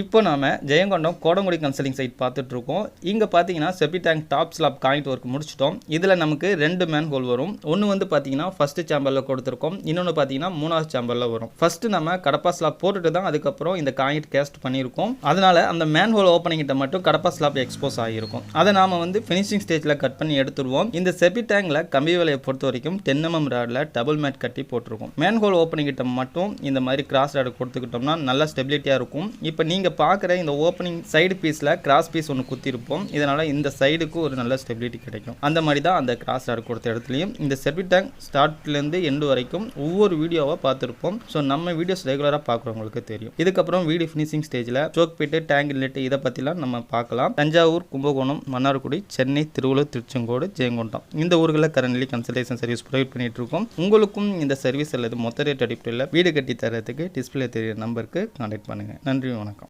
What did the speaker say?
இப்போ நாம் Jayankondam Kodangudi consulting side பார்த்துட்ருக்கோம். இங்கே பார்த்தீங்கன்னா SEBI tank top slab joint work முடிச்சிட்டோம். இதில் நமக்கு ரெண்டு மேன் ஹோல் வரும். ஒன்று வந்து பார்த்தீங்கன்னா ஃபஸ்ட்டு சேம்பரில் கொடுத்துருக்கோம். இன்னொன்று பார்த்தீங்கன்னா மூணாவது சேம்பரில் வரும். ஃபஸ்ட்டு நம்ம கடப்பா ஸ்லாப் போட்டுட்டு தான் அதுக்கப்புறம் இந்த காயிண்ட் கேஸ்ட் பண்ணியிருக்கோம். அதனால் அந்த மேன் ஹோல் ஓப்பனிங் கிட்ட மட்டும் கடப்பா ஸ்லாப் எக்ஸ்போஸ் ஆகிருக்கும் அதை நாம் வந்து ஃபினிஷிங் ஸ்டேஜில் கட் பண்ணி எடுத்துருவோம். இந்த செபி டேங்கில் கம்பி விலையை பொறுத்த வரைக்கும் தென்னமம் ராடில் டபுள் மேட் கட்டி போட்டிருக்கோம். மேன் ஹோல் ஓப்பனிங் கிட்ட மட்டும் இந்த மாதிரி கிராஸ் ராடு கொடுத்துக்கிட்டோம்னா நல்லா ஸ்டெபிலிட்டியாக இருக்கும். இப்போ நீங்கள் பார்க்குற இந்த ஓப்பனிங் சைடு பீஸில் கிராஸ் பீஸ் ஒன்று குத்திருப்போம். இதனால் இந்த சைடுக்கு ஒரு நல்ல ஸ்டெபிலிட்டி கிடைக்கும். அந்த மாதிரி தான் அந்த கிராஸ் ராடு கொடுத்த இடத்துலையும் இந்த செர்வி டேங்க் ஸ்டார்ட்லேருந்து எண்டு வரைக்கும் ஒவ்வொரு வீடியோவாக பார்த்துருப்போம். ஸோ நம்ம வீடியோஸ் ரெகுலராக பார்க்குறவங்களுக்கு தெரியும். இதுக்கப்புறம் வீடியோ ஃபினிஷிங் ஸ்டேஜில் சோக் பிட்டு டேங்க் இன்லெட் இதை பற்றிலாம் நம்ம பார்க்கலாம். தஞ்சாவூர் கும்பகோணம் மன்னார்குடி சென்னை திருவள்ளூர் திருச்செங்கோடு ஜெயங்கொண்டம். இந்த ஊர்களில் கரண்ட்லி கன்சல்டேஷன் சர்வீஸ் ப்ரொவைட் பண்ணிட்டு இருக்கோம். உங்களுக்கும் இந்த சர்வீஸ் அல்லது மொத்த ரேட் அடிப்படையில் வீடு கட்டி தரத்துக்கு டிஸ்பிளே தெரிய நம்பருக்கு கான்டாக்ட் பண்ணுங்கள் நன்றி வணக்கம்.